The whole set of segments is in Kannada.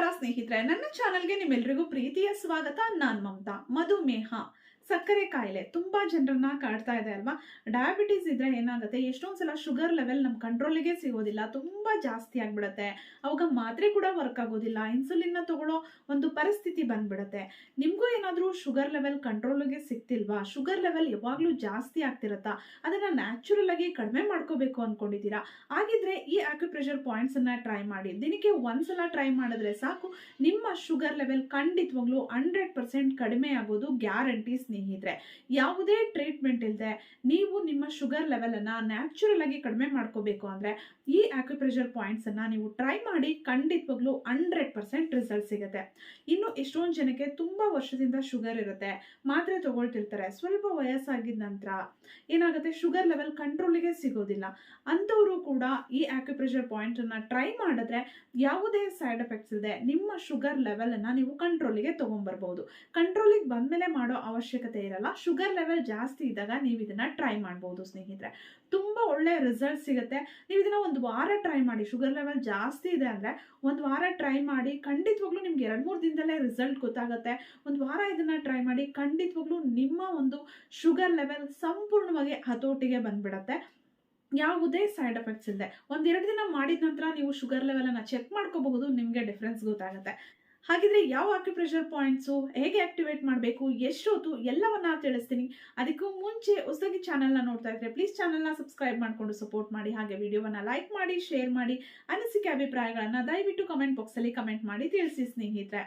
ನಮಸ್ಕಾರ ಸ್ನೇಹಿತರೆ. ನನ್ನ ಚಾನೆಲ್ಗೆ ನಿಮ್ಮೆಲ್ರಿಗೂ ಪ್ರೀತಿಯ ಸ್ವಾಗತ. ನಾನ್ ಮಮತಾ. ಮಧುಮೇಹ ಸಕ್ಕರೆ ಕಾಯಿಲೆ ತುಂಬ ಜನರನ್ನ ಕಾಡ್ತಾ ಇದೆ ಅಲ್ವಾ? ಡಯಾಬಿಟೀಸ್ ಇದ್ರೆ ಏನಾಗುತ್ತೆ? ಎಷ್ಟೊಂದು ಸಲ ಶುಗರ್ ಲೆವೆಲ್ ನಮ್ಮ ಕಂಟ್ರೋಲಿಗೆ ಸಿಗೋದಿಲ್ಲ. ತುಂಬ ಜಾಸ್ತಿ ಆಗ್ಬಿಡತ್ತೆ. ಅವಾಗ ಮಾತ್ರೆ ಕೂಡ ವರ್ಕ್ ಆಗೋದಿಲ್ಲ. ಇನ್ಸುಲಿನ್ನ ತಗೊಳ್ಳೋ ಒಂದು ಪರಿಸ್ಥಿತಿ ಬಂದ್ಬಿಡುತ್ತೆ. ನಿಮಗೂ ಏನಾದರೂ ಶುಗರ್ ಲೆವೆಲ್ ಕಂಟ್ರೋಲಿಗೆ ಸಿಗ್ತಿಲ್ವಾ? ಶುಗರ್ ಲೆವೆಲ್ ಯಾವಾಗಲೂ ಜಾಸ್ತಿ ಆಗ್ತಿರತ್ತಾ? ಅದನ್ನು ನ್ಯಾಚುರಲ್ ಆಗಿ ಕಡಿಮೆ ಮಾಡ್ಕೋಬೇಕು ಅಂದ್ಕೊಂಡಿದ್ದೀರಾ ಹಾಗಿದ್ರೆ ಈ ಆಕ್ಯುಪ್ರೆಷರ್ ಪಾಯಿಂಟ್ಸನ್ನು ಟ್ರೈ ಮಾಡಿ. ದಿನಕ್ಕೆ ಒಂದ್ಸಲ ಟ್ರೈ ಮಾಡಿದ್ರೆ ಸಾಕು. ನಿಮ್ಮ ಶುಗರ್ ಲೆವೆಲ್ ಖಂಡಿತವಾಗ್ಲೂ ಹಂಡ್ರೆಡ್ ಪರ್ಸೆಂಟ್ ಕಡಿಮೆ ಆಗೋದು ಗ್ಯಾರಂಟಿ ಸ್ನೇಹಿತರೆ, ಯಾವುದೇ ಟ್ರೀಟ್ಮೆಂಟ್ ಇಲ್ಲದೆ ನೀವು ನಿಮ್ಮ ಶುಗರ್ ಲೆವೆಲನ್ನು ನ್ಯಾಚುರಲ್ ಆಗಿ ಕಡಿಮೆ ಮಾಡ್ಕೋಬೇಕು ಅಂದರೆ ಈ ಆಕ್ಯುಪ್ರೆಷರ್ ಪಾಯಿಂಟ್ಸನ್ನು ನೀವು ಟ್ರೈ ಮಾಡಿ ಖಂಡಿತವಾಗ್ಲೂ ಹಂಡ್ರೆಡ್ ಪರ್ಸೆಂಟ್ ರಿಸಲ್ಟ್ ಸಿಗುತ್ತೆ. ಇನ್ನು ಎಷ್ಟೊಂದು ಜನಕ್ಕೆ ತುಂಬ ವರ್ಷದಿಂದ ಶುಗರ್ ಇರುತ್ತೆ, ಮಾತ್ರೆ ತಗೊಳ್ತಿರ್ತಾರೆ, ಸ್ವಲ್ಪ ವಯಸ್ಸಾಗಿದ ನಂತರ ಏನಾಗುತ್ತೆ ಶುಗರ್ ಲೆವೆಲ್ ಕಂಟ್ರೋಲಿಗೆ ಸಿಗೋದಿಲ್ಲ. ಅಂಥವರು ಕೂಡ ಈ ಆಕ್ಯುಪ್ರೆಷರ್ ಪಾಯಿಂಟ್ ಅನ್ನ ಟ್ರೈ ಮಾಡಿದ್ರೆ ಯಾವುದೇ ಸೈಡ್ ಎಫೆಕ್ಟ್ಸ್ ಇಲ್ಲದೆ ನಿಮ್ಮ ಶುಗರ್ ಲೆವೆಲನ್ನು ನೀವು ಕಂಟ್ರೋಲಿಗೆ ತೊಗೊಂಡ್ಬರ್ಬೋದು ಕಂಟ್ರೋಲಿಗೆ ಬಂದಮೇಲೆ ಮಾಡೋ ಅವಶ್ಯಕತೆ ಇರಲ್ಲ ಶುಗರ್ ಲೆವೆಲ್ ಜಾಸ್ತಿ ಇದ್ದಾಗ ನೀವು ಇದನ್ನು ಟ್ರೈ ಮಾಡ್ಬೋದು ಸ್ನೇಹಿತರೆ. ತುಂಬ ಒಳ್ಳೆ ರಿಸಲ್ಟ್ ಸಿಗುತ್ತೆ. ನೀವು ಇದನ್ನು ಒಂದು ವಾರ ಟ್ರೈ ಮಾಡಿ ಶುಗರ್ ಲೆವೆಲ್ ಜಾಸ್ತಿ ಇದೆ ಅಂದರೆ ಒಂದು ವಾರ ಟ್ರೈ ಮಾಡಿ, ಖಂಡಿತವಾಗ್ಲೂ ನಿಮ್ಗೆ ಎರಡು ಮೂರು ದಿನದಲ್ಲೇ ರಿಸಲ್ಟ್ ಗೊತ್ತಾಗುತ್ತೆ. ಒಂದು ವಾರ ಇದನ್ನು ಟ್ರೈ ಮಾಡಿ, ಖಂಡಿತವಾಗ್ಲೂ ನಿಮ್ಮ ಒಂದು ಶುಗರ್ ಲೆವೆಲ್ ಸಂಪೂರ್ಣವಾಗಿ ಹತೋಟಿಗೆ ಬಂದ್ಬಿಡತ್ತೆ. ಯಾವುದೇ ಸೈಡ್ ಎಫೆಕ್ಟ್ಸ್ ಇಲ್ಲದೆ ಒಂದೆರಡು ದಿನ ಮಾಡಿದ ನಂತರ ನೀವು ಶುಗರ್ ಲೆವೆಲನ್ನು ಚೆಕ್ ಮಾಡ್ಕೋಬಹುದು, ನಿಮಗೆ ಡಿಫ್ರೆನ್ಸ್ ಗೊತ್ತಾಗುತ್ತೆ. ಹಾಗಿದ್ರೆ ಯಾವ ಆಕ್ಯುಪ್ರೆಷರ್ ಪಾಯಿಂಟ್ಸು ಹೇಗೆ ಆಕ್ಟಿವೇಟ್ ಮಾಡಬೇಕು, ಎಷ್ಟೊತ್ತು ಎಲ್ಲವನ್ನ ತಿಳಿಸ್ತೀನಿ. ಅದಕ್ಕೂ ಮುಂಚೆ ಹೊಸದಾಗಿ ಚಾನಲ್ನ ನೋಡ್ತಾ ಇದ್ರೆ ಪ್ಲೀಸ್ ಚಾನಲ್ನ ಸಬ್ಸ್ಕ್ರೈಬ್ ಮಾಡಿಕೊಂಡು ಸಪೋರ್ಟ್ ಮಾಡಿ, ಹಾಗೆ ವಿಡಿಯೋವನ್ನ ಲೈಕ್ ಮಾಡಿ ಶೇರ್ ಮಾಡಿ, ಅನಿಸಿಕೆ ಅಭಿಪ್ರಾಯಗಳನ್ನ ದಯವಿಟ್ಟು ಕಮೆಂಟ್ ಬಾಕ್ಸಲ್ಲಿ ಕಮೆಂಟ್ ಮಾಡಿ ತಿಳಿಸಿ ಸ್ನೇಹಿತರೆ.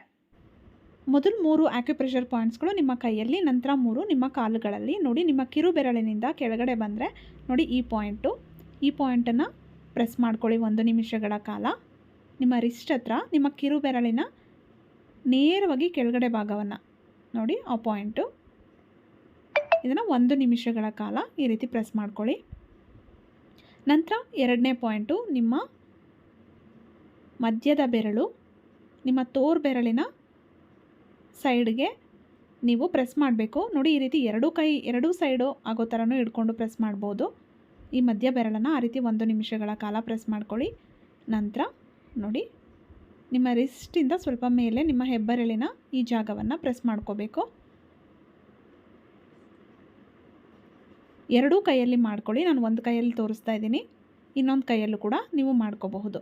ಮೊದಲು ಮೂರು ಆಕ್ಯುಪ್ರೆಷರ್ ಪಾಯಿಂಟ್ಸ್ಗಳು ನಿಮ್ಮ ಕೈಯಲ್ಲಿ, ನಂತರ ಮೂರು ನಿಮ್ಮ ಕಾಲುಗಳಲ್ಲಿ. ನೋಡಿ, ನಿಮ್ಮ ಕಿರು ಬೆರಳಿನಿಂದ ಕೆಳಗಡೆ ಬಂದರೆ, ನೋಡಿ ಈ ಪಾಯಿಂಟು ಈ ಪಾಯಿಂಟನ್ನು ಪ್ರೆಸ್ ಮಾಡ್ಕೊಳ್ಳಿ ಒಂದು ನಿಮಿಷಗಳ ಕಾಲ. ನಿಮ್ಮ ರಿಸ್ಟ್ ಹತ್ರ, ನಿಮ್ಮ ಕಿರು ಬೆರಳಿನ ನೇರವಾಗಿ ಕೆಳಗಡೆ ಭಾಗವನ್ನು ನೋಡಿ, ಆ ಪಾಯಿಂಟು ಇದನ್ನು ಒಂದು ನಿಮಿಷಗಳ ಕಾಲ ಈ ರೀತಿ ಪ್ರೆಸ್ ಮಾಡ್ಕೊಳ್ಳಿ. ನಂತರ ಎರಡನೇ ಪಾಯಿಂಟು ನಿಮ್ಮ ಮಧ್ಯದ ಬೆರಳು, ನಿಮ್ಮ ತೋರ್ ಬೆರಳಿನ ಸೈಡ್ಗೆ ನೀವು ಪ್ರೆಸ್ ಮಾಡಬೇಕು. ನೋಡಿ, ಈ ರೀತಿ ಎರಡೂ ಕೈ, ಎರಡೂ ಸೈಡು ಆಗೋ ಥರನೂ ಹಿಡ್ಕೊಂಡು ಪ್ರೆಸ್ ಮಾಡ್ಬೋದು. ಈ ಮಧ್ಯ ಬೆರಳನ್ನು ಆ ರೀತಿ ಒಂದು ನಿಮಿಷಗಳ ಕಾಲ ಪ್ರೆಸ್ ಮಾಡ್ಕೊಳ್ಳಿ. ನಂತರ ನೋಡಿ ನಿಮ್ಮ ರಿಸ್ಟಿಂದ ಸ್ವಲ್ಪ ಮೇಲೆ ನಿಮ್ಮ ಹೆಬ್ಬೆರಳಿನ ಈ ಜಾಗವನ್ನು ಪ್ರೆಸ್ ಮಾಡ್ಕೋಬೇಕು. ಎರಡೂ ಕೈಯಲ್ಲಿ ಮಾಡ್ಕೊಳ್ಳಿ. ನಾನು ಒಂದು ಕೈಯಲ್ಲಿ ತೋರಿಸ್ತಾ ಇದ್ದೀನಿ. ಇನ್ನೊಂದು ಕೈಯಲ್ಲೂ ಕೂಡ ನೀವು ಮಾಡ್ಕೋಬಹುದು.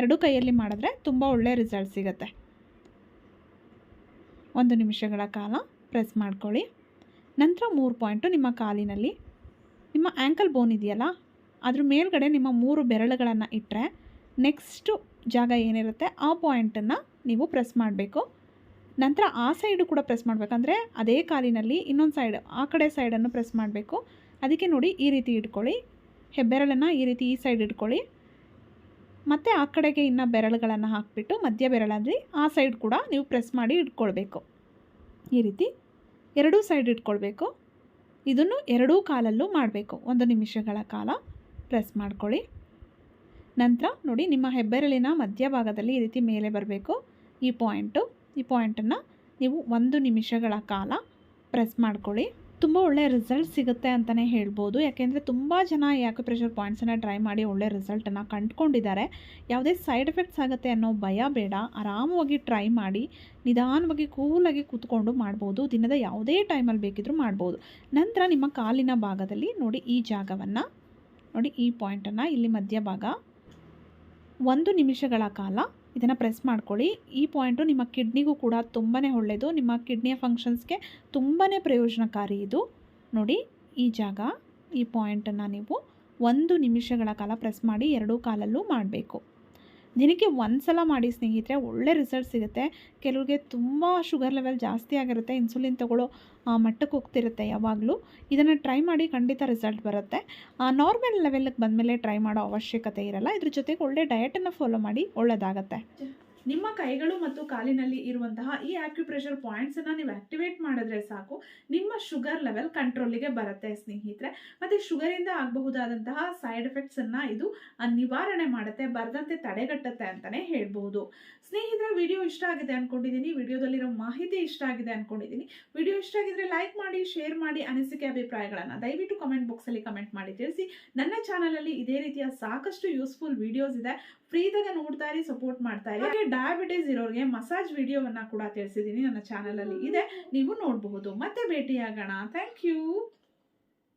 ಎರಡೂ ಕೈಯಲ್ಲಿ ಮಾಡಿದ್ರೆ ತುಂಬ ಒಳ್ಳೆಯ ರಿಸಲ್ಟ್ ಸಿಗುತ್ತೆ. ಒಂದು ನಿಮಿಷಗಳ ಕಾಲ ಪ್ರೆಸ್ ಮಾಡ್ಕೊಳ್ಳಿ. ನಂತರ ಮೂರು ಪಾಯಿಂಟು ನಿಮ್ಮ ಕಾಲಿನಲ್ಲಿ. ನಿಮ್ಮ ಆ್ಯಂಕಲ್ ಬೋನ್ ಇದೆಯಲ್ಲ, ಅದ್ರ ಮೇಲ್ಗಡೆ ನಿಮ್ಮ ಮೂರು ಬೆರಳುಗಳನ್ನು ಇಟ್ಟರೆ ನೆಕ್ಸ್ಟು ಜಾಗ ಏನಿರುತ್ತೆ ಆ ಪಾಯಿಂಟನ್ನು ನೀವು ಪ್ರೆಸ್ ಮಾಡಬೇಕು. ನಂತರ ಆ ಸೈಡು ಕೂಡ ಪ್ರೆಸ್ ಮಾಡಬೇಕಂದ್ರೆ ಅದೇ ಕಾಲಿನಲ್ಲಿ ಇನ್ನೊಂದು ಸೈಡ್ ಆ ಕಡೆ ಸೈಡನ್ನು ಪ್ರೆಸ್ ಮಾಡಬೇಕು. ಅದಕ್ಕೆ ನೋಡಿ ಈ ರೀತಿ ಇಟ್ಕೊಳ್ಳಿ. ಹೆಬ್ಬೆರಳನ್ನು ಈ ರೀತಿ ಈ ಸೈಡ್ ಇಟ್ಕೊಳ್ಳಿ. ಮತ್ತು ಆ ಕಡೆಗೆ ಇನ್ನು ಬೆರಳುಗಳನ್ನು ಹಾಕಿಬಿಟ್ಟು ಮಧ್ಯ ಬೆರಳಲ್ಲಿ ಆ ಸೈಡ್ ಕೂಡ ನೀವು ಪ್ರೆಸ್ ಮಾಡಿ ಇಟ್ಕೊಳ್ಬೇಕು. ಈ ರೀತಿ ಎರಡೂ ಸೈಡ್ ಇಟ್ಕೊಳ್ಬೇಕು. ಇದನ್ನು ಎರಡೂ ಕಾಲಲ್ಲೂ ಮಾಡಬೇಕು. ಒಂದು ನಿಮಿಷಗಳ ಕಾಲ ಪ್ರೆಸ್ ಮಾಡ್ಕೊಳ್ಳಿ. ನಂತರ ನೋಡಿ ನಿಮ್ಮ ಹೆಬ್ಬೆರಳಿನ ಮಧ್ಯಭಾಗದಲ್ಲಿ ಈ ರೀತಿ ಮೇಲೆ ಬರಬೇಕು. ಈ ಪಾಯಿಂಟು ಈ ಪಾಯಿಂಟನ್ನು ನೀವು ಒಂದು ನಿಮಿಷಗಳ ಕಾಲ ಪ್ರೆಸ್ ಮಾಡ್ಕೊಳ್ಳಿ. ತುಂಬ ಒಳ್ಳೆಯ ರಿಸಲ್ಟ್ ಸಿಗುತ್ತೆ ಅಂತಲೇ ಹೇಳ್ಬೋದು. ಯಾಕೆಂದರೆ ತುಂಬ ಜನ ಈ ಆಕ್ಯುಪ್ರೆಷರ್ ಪಾಯಿಂಟ್ಸನ್ನು ಟ್ರೈ ಮಾಡಿ ಒಳ್ಳೆಯ ರಿಸಲ್ಟನ್ನು ಕಂಡುಕೊಂಡಿದ್ದಾರೆ. ಯಾವುದೇ ಸೈಡ್ ಎಫೆಕ್ಟ್ಸ್ ಆಗುತ್ತೆ ಅನ್ನೋ ಭಯ ಬೇಡ. ಆರಾಮವಾಗಿ ಟ್ರೈ ಮಾಡಿ, ನಿಧಾನವಾಗಿ ಕೂಲಾಗಿ ಕೂತ್ಕೊಂಡು ಮಾಡ್ಬೋದು. ದಿನದ ಯಾವುದೇ ಟೈಮಲ್ಲಿ ಬೇಕಿದ್ರೂ ಮಾಡ್ಬೋದು. ನಂತರ ನಿಮ್ಮ ಕಾಲಿನ ಭಾಗದಲ್ಲಿ ನೋಡಿ ಈ ಜಾಗವನ್ನು, ನೋಡಿ ಈ ಪಾಯಿಂಟನ್ನು ಇಲ್ಲಿ ಮಧ್ಯಭಾಗ ಒಂದು ನಿಮಿಷಗಳ ಕಾಲ ಇದನ್ನು ಪ್ರೆಸ್ ಮಾಡ್ಕೊಳ್ಳಿ. ಈ ಪಾಯಿಂಟು ನಿಮ್ಮ ಕಿಡ್ನಿಗೂ ಕೂಡ ತುಂಬಾ ಒಳ್ಳೆಯದು ನಿಮ್ಮ ಕಿಡ್ನಿಯ ಫಂಕ್ಷನ್ಸ್ಗೆ ತುಂಬಾ ಪ್ರಯೋಜನಕಾರಿ ಇದು. ನೋಡಿ, ಈ ಜಾಗ, ಈ ಪಾಯಿಂಟನ್ನು ನೀವು ಒಂದು ನಿಮಿಷಗಳ ಕಾಲ ಪ್ರೆಸ್ ಮಾಡಿ ಎರಡೂ ಕಾಲಲ್ಲೂ ಮಾಡಬೇಕು. ದಿನಕ್ಕೆ ಒಂದು ಸಲ ಮಾಡಿ ಸ್ನೇಹಿತರೆ, ಒಳ್ಳೆ ರಿಸಲ್ಟ್ ಸಿಗುತ್ತೆ. ಕೆಲವ್ರಿಗೆ ತುಂಬ ಶುಗರ್ ಲೆವೆಲ್ ಜಾಸ್ತಿ ಆಗಿರುತ್ತೆ. ಇನ್ಸುಲಿನ್ ತಗೊಳ್ಳೋ ಮಟ್ಟಕ್ಕೆ ಹೋಗ್ತಿರುತ್ತೆ ಯಾವಾಗಲೂ. ಇದನ್ನು ಟ್ರೈ ಮಾಡಿ ಖಂಡಿತ ರಿಸಲ್ಟ್ ಬರುತ್ತೆ. ನಾರ್ಮಲ್ ಲೆವೆಲ್ಗೆ ಬಂದಮೇಲೆ ಟ್ರೈ ಮಾಡೋ ಅವಶ್ಯಕತೆ ಇರಲ್ಲ. ಇದ್ರ ಜೊತೆಗೆ ಒಳ್ಳೆ ಡಯಟನ್ನು ಫಾಲೋ ಮಾಡಿ ಒಳ್ಳೆಯದಾಗತ್ತೆ ನಿಮ್ಮ ಕೈಗಳು ಮತ್ತು ಕಾಲಿನಲ್ಲಿ ಇರುವಂತಹ ಈ ಆಕ್ಯುಪ್ರೆಷರ್ ಪಾಯಿಂಟ್ಸ್ ಅನ್ನ ನೀವು ಆಕ್ಟಿವೇಟ್ ಮಾಡಿದ್ರೆ ಸಾಕು. ನಿಮ್ಮ ಶುಗರ್ ಲೆವೆಲ್ ಕಂಟ್ರೋಲಿಗೆ ಬರುತ್ತೆ ಸ್ನೇಹಿತರೆ. ಮತ್ತೆ ಶುಗರ್ ಇಂದ ಆಗಬಹುದಾದಂತಹ ಸೈಡ್ ಎಫೆಕ್ಟ್ಸ್ ಅನ್ನ ಇದು ನಿವಾರಣೆ ಮಾಡುತ್ತೆ, ಬರದಂತೆ ತಡೆಗಟ್ಟುತ್ತೆ ಅಂತಾನೆ ಹೇಳ್ಬಹುದು ಸ್ನೇಹಿತರೆ ವಿಡಿಯೋ ಇಷ್ಟ ಆಗಿದೆ ಅನ್ಕೊಂಡಿದ್ದೀನಿ ವಿಡಿಯೋದಲ್ಲಿರೋ ಮಾಹಿತಿ ಇಷ್ಟ ಆಗಿದೆ ಅನ್ಕೊಂಡಿದ್ದೀನಿ ವಿಡಿಯೋ ಇಷ್ಟ ಆಗಿದ್ರೆ ಲೈಕ್ ಮಾಡಿ ಶೇರ್ ಮಾಡಿ ಅನಿಸಿಕೆ ಅಭಿಪ್ರಾಯಗಳನ್ನ ದಯವಿಟ್ಟು ಕಮೆಂಟ್ ಬಾಕ್ಸ್ ಅಲ್ಲಿ ಕಮೆಂಟ್ ಮಾಡಿ ತಿಳಿಸಿ. ನನ್ನ ಚಾನಲ್ ಅಲ್ಲಿ ಇದೇ ರೀತಿಯ ಸಾಕಷ್ಟು ಯೂಸ್ಫುಲ್ ವಿಡಿಯೋಸ್ ಇದೆ. ಫ್ರೀದಾಗ ನೋಡ್ತಾ ಇರಿ ಸಪೋರ್ಟ್ ಮಾಡ್ತಾ ಇರಿ. ಡಯಾಬಿಟೀಸ್ ಇರೋರಿಗೆ ಮಸಾಜ್ ವಿಡಿಯೋವನ್ನು ಕೂಡ ತಿಳಿಸಿದ್ದೀನಿ ನನ್ನ ಚಾನಲಲ್ಲಿ ಇದೆ. ನೀವು ನೋಡಬಹುದು. ಮತ್ತೆ ಭೇಟಿಯಾಗೋಣ. Thank you